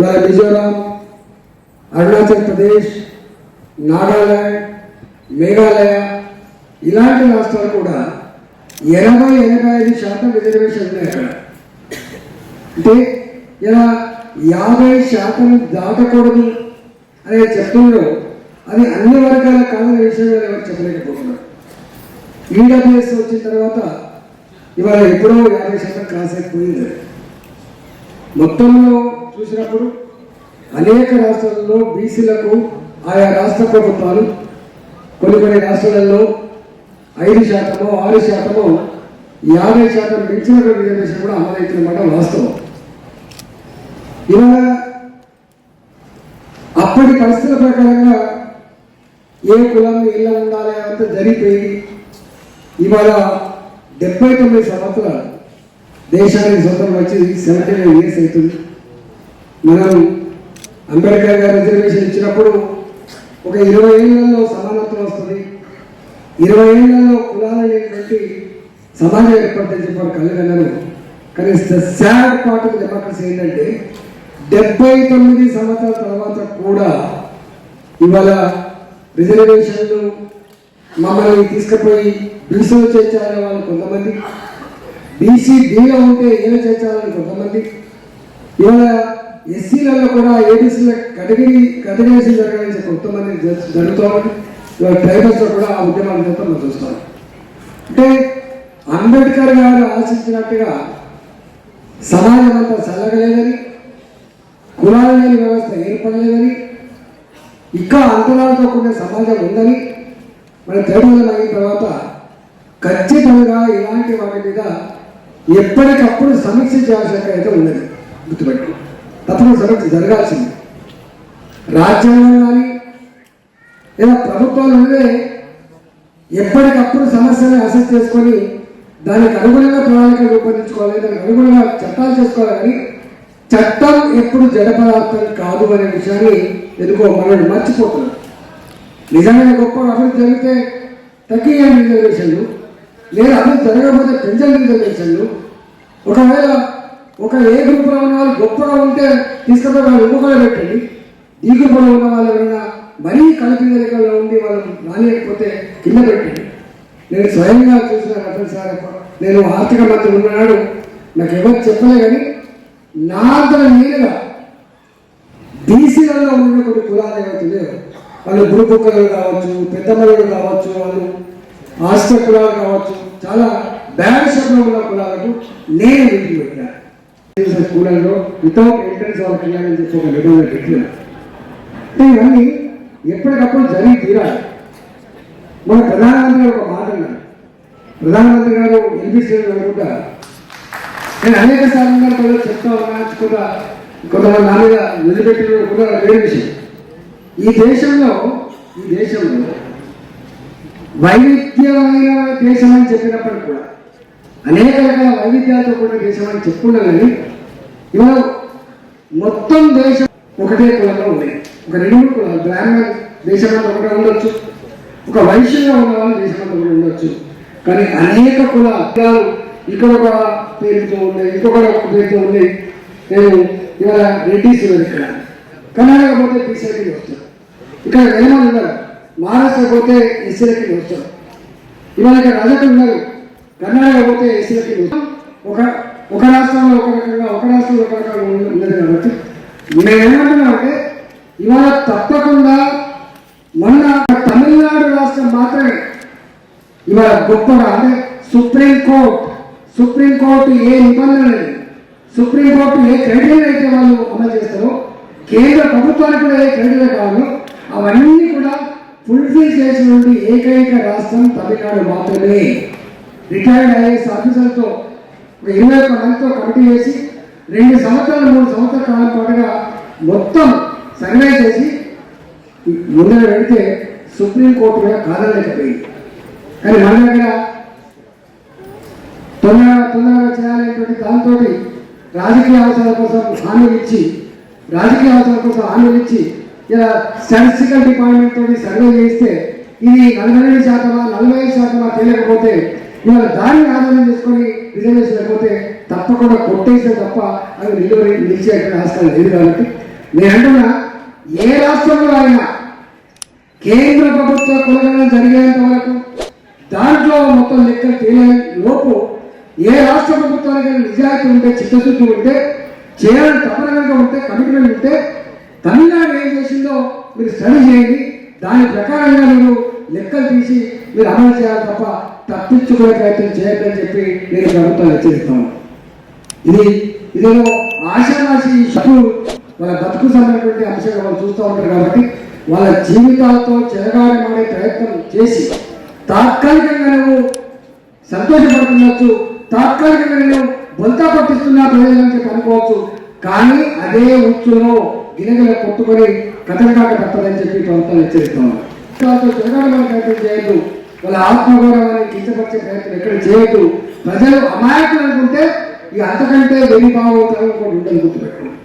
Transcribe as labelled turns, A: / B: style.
A: ఇవాళ మిజోరాం అరుణాచల్ ప్రదేశ్ నాగాలాండ్ మేఘాలయ ఇలాంటి రాష్ట్రాలు కూడా ఎనభై ఎనభై ఐదు శాతం రిజర్వేషన్ ఉన్నాయి అక్కడ. అంటే ఇలా యాభై శాతం దాటకూడదు అనే చెప్తుండ్రు అది అన్ని వర్గాల కాదని విషయం ఎవరు చెప్పలేకపోతున్నారు. ఈడబ్ల్యూఎస్ వచ్చిన తర్వాత ఇవాళ ఎప్పుడో యాభై శాతం క్రాస్ అయిపోయింది. మొత్తంలో చూసినప్పుడు అనేక రాష్ట్రాలలో బీసీలకు ఆయా రాష్ట్ర ప్రభుత్వాలు కొన్ని కొన్ని రాష్ట్రాలలో ఐదు శాతమో ఆరు శాతమో యాభై శాతం మించిన రిజర్వేషన్ కూడా అమలవుతున్నమాట వాస్తవం. ఇవాళ అప్పటి పరిస్థితుల ప్రకారంగా ఏ కులం ఇళ్ళ ఉండాలి అంతా జరిగిపోయి ఇవాళ డెబ్బై తొమ్మిది సంవత్సరాలు దేశానికి స్వతంత్రం వచ్చి సెవెంటీ నైన్ ఇయర్స్ అవుతుంది. మనం అంబేద్కర్ గారు రిజర్వేషన్ ఇచ్చినప్పుడు ఒక ఇరవై ఏళ్ళలో సమానత్వం వస్తుంది. ఇరవై ఏళ్ళలో కులాలు లేనటువంటి సమాజం ఏర్పడతాయి చెప్పారు కళ్ళగన్నారు కానీ శాడ్ పార్ట్ ఆఫ్ డెమోక్రసీ ఏంటంటే డెబ్బై తొమ్మిది సంవత్సరాల తర్వాత కూడా ఇవాళ రిజర్వేషన్లు మమ్మల్ని తీసుకుపోయి బీసీలో చేర్చాలనే వాళ్ళు కొంతమంది. బీసీ బీలో ఉంటే ఏమి చేర్చాలని కొంతమంది. ఇవాళ ఎస్సీలలో కూడా ఏబీసీల కేటగిరీ కేటగిరీస్ జరగాలని కొంతమంది జ- జరుగుతోంది. ట్రైబల్స్లో కూడా ఆ ఉద్యమాలు జరుగుతూ మనం చూస్తాం. అంటే అంబేద్కర్ గారు ఆశించినట్టుగా సమాజం అంతా చల్లగలేదని కులాల లేని వ్యవస్థ ఏర్పడలేదని ఇంకా అంతరాలతో కూడిన సమాజం ఉందని మన తెలుగులో అయిన తర్వాత ఖచ్చితంగా ఇలాంటి వాటి మీద ఎప్పటికప్పుడు సమీక్ష చేయాల్సిన అయితే ఉన్నది. గుర్తుపెట్టుకో. అతను సమీక్ష జరగాల్సింది. రాజ్యాంగం కానీ లేదా ప్రభుత్వాలు ఉన్నదే ఎప్పటికప్పుడు సమస్యని అసెస్ చేసుకొని దానికి అనుగుణంగా ప్రణాళిక రూపొందించుకోవాలి దానికి అనుగుణంగా చట్టాలు చేసుకోవాలి కానీ చట్టం ఎప్పుడు జడ పదార్థం కాదు అనే విషయాన్ని ఎందుకో మనల్ని మర్చిపోతున్నారు. నిజమైన గొప్ప అభివృద్ధి జరిగితే తగ్గిన రిజర్వేషన్లు లేదా అభివృద్ధి జరగకపోతే పెంచిన రిజర్వేషన్లు. ఒకవేళ ఒక ఏ గ్రూప్లో ఉన్న వాళ్ళు గొప్పగా ఉంటే తీసుకుపోయి వాళ్ళు ఇంకొకరు పెట్టండి ఈ గ్రూప్లో ఉన్న వాళ్ళు ఎవరైనా మరీ కలిపిదలికల్లో ఉండి వాళ్ళు రానియకపోతే కింద పెట్టండి. నేను స్వయంగా చూసిన రతన్ సార్ నేను ఆర్థిక మంత్రి ఉన్నాడు నాకు ఎవరు చెప్పలే కానీ నా అంతట నేరుగా బీసీలలో ఉన్న కొన్ని కులాలు ఏమవుతుంది లేవు వాళ్ళు గురుపుక్కలు కావచ్చు పెద్దమల్లుడు కావచ్చు వాళ్ళు ఆస్త కులాలు కావచ్చు చాలా బ్యాడ్ షేప్లో ఉన్న కులాలకు నేను ఇంటికి పెట్టాను స్కూళ్ళలో వితౌట్ ఎంట్రన్స్ వాళ్ళకి వెళ్ళాలని చెప్పి ఒక నిబంధన పెట్టిన. ఇవన్నీ ఎప్పటికప్పుడు జరిగి తీరాలి. మన ప్రధానమంత్రి ఒక మాట అన్నారు. ప్రధానమంత్రి గారు ఎన్పిసి అనుకుంటా నేను అనేక సార్లు కూడా చెప్తా ఉన్నా కొంత కొంతమంది నా మీద నిలబెట్టిన కూడా వేరే విషయం. ఈ దేశంలో ఈ దేశంలో వైవిధ్యమైన దేశం అని చెప్పినప్పటికి కూడా అనేక రకాల వైవిధ్యాలతో కూడా దేశం అని చెప్పుకున్నా కానీ ఇవాళ మొత్తం దేశం ఒకటే కులంలో ఉన్నాయి ఒక రెండు మూడు కులాలు. బ్రాహ్మణ్ దేశమంతా ఒకటే ఉండొచ్చు. ఒక వైశ్యంగా ఉన్న వాళ్ళు దేశంలో కూడా ఉండొచ్చు. కానీ అనేక కులాలు ఇక్కడ ఒక పేరుతో ఉన్నాయి ఇంకొక ఒక పేరుతో ఉన్నాయి. నేను ఇవాళ రెడ్డిస్ ఉన్నారు ఇక్కడ. కర్ణాటక పోతే బీసీలకి వస్తారు. ఇక్కడ వేలమంది ఉన్నారు. మహారాష్ట్ర పోతే ఎస్సీలకి వస్తారు. ఇవాళ ఇక్కడ రజకులు ఉన్నారు. కర్ణాటక పోతే ఎస్సీలకి ఒక ఒక రాష్ట్రంలో ఒక రకంగా ఒక రాష్ట్రంలో ఒక రకంగా ఉన్న- ఉన్నది కాబట్టి నేనేమంటున్నానంటే ఇవాళ తప్పకుండా మొన్న తమిళనాడు రాష్ట్రం మాత్రమే ఇవాళ గొప్పగా అంటే సుప్రీం కోర్టు సుప్రీం కోర్టు ఏ నిబంధన లేదు సుప్రీం కోర్టు ఏ క్రైటీరియా అయితే వాళ్ళు అమలు చేస్తారో కేంద్ర ప్రభుత్వానికి కూడా ఏ క్రైటీరియా కావాలో అవన్నీ కూడా ఫుల్ఫిల్ చేసినటువంటి ఏకైక రాష్ట్రం తమిళనాడు మాత్రమే. రిటైర్డ్ ఐఏఎస్ ఆఫీసర్తో ఇరవై ఒక్క మందితో కమిటీ వేసి రెండు సంవత్సరాలు మూడు సంవత్సరాల కాలం పాటుగా మొత్తం సర్వే చేసి ముందర పెడితే సుప్రీంకోర్టు కూడా కాదనలేకపోయింది. కానీ మన దగ్గర తొందరగా తొందరగా చేయాలనేటువంటి దాంతో రాజకీయ అవసరాల కోసం హామీలు ఇచ్చి రాజకీయ అవసరాల కోసం హామీలు ఇచ్చి ఇలా స్టాటిస్టికల్ డిపార్ట్మెంట్ తోటి సర్వే చేస్తే ఇది నలభై రెండు శాతమా నలభై ఐదు శాతమా తెలియకపోతే ఇవాళ దాన్ని ఆధారం చేసుకొని రిజర్వేషన్ లేకపోతే తప్పకుండా కొట్టేస్తే తప్ప అది నిలువరి నిలిచే ఆస్కారం లేదు కాబట్టి. నేను అంటున్నా ఏ రాష్ట్రంలో అయినా కేంద్ర ప్రభుత్వ కులగణన జరిగేంత వరకు దాంట్లో మొత్తం లెక్కలు తేలే లోపు ఏ రాష్ట్ర ప్రభుత్వానికి నిజాయితీ ఉంటే చిత్తశుద్ధి ఉంటే చేయాలని తపన కనుక ఉంటే కమిట్మెంట్ ఉంటే తమిళనాడు ఏం చేసిందో మీరు స్టడీ చేయండి. దాని ప్రకారంగా మీరు లెక్కలు తీసి మీరు అమలు చేయాలి తప్ప తప్పించుకునే ప్రయత్నం చేయొద్దని చెప్పి నేను ప్రభుత్వాన్ని హెచ్చరిస్తాను. ఇది ఇదేదో ఆశావాసి ఇష్యూ వాళ్ళ బతుకు సంబంధించినటువంటి అంశాలు వాళ్ళు చూస్తూ ఉంటారు కాబట్టి వాళ్ళ జీవితాలతో చెలగాడమాడే ప్రయత్నం చేసి తాత్కాలికంగా నువ్వు సంతోషపడుతుండొచ్చు తాత్కాలికంగా నేను బొంతా పట్టిస్తున్నా ప్రయోజనం చెప్పి అనుకోవచ్చు. కానీ అదే ఉచ్చులో గిన్నెలు కొట్టుకొని కథంకాక తప్పదని చెప్పి ప్రభుత్వం హెచ్చరిస్తున్నాను చెలగాడమాడే ప్రయత్నం చేయొద్దు. వాళ్ళ ఆత్మగౌరవాన్ని కించపరిచే ప్రయత్నం ఎక్కడ చేయొద్దు. ప్రజలు అమాయకులు అనుకుంటే ఇక అంతకంటే వెయ్యి బాగుంటారు ఇంకోటి గుర్తుపెట్టుకోండి.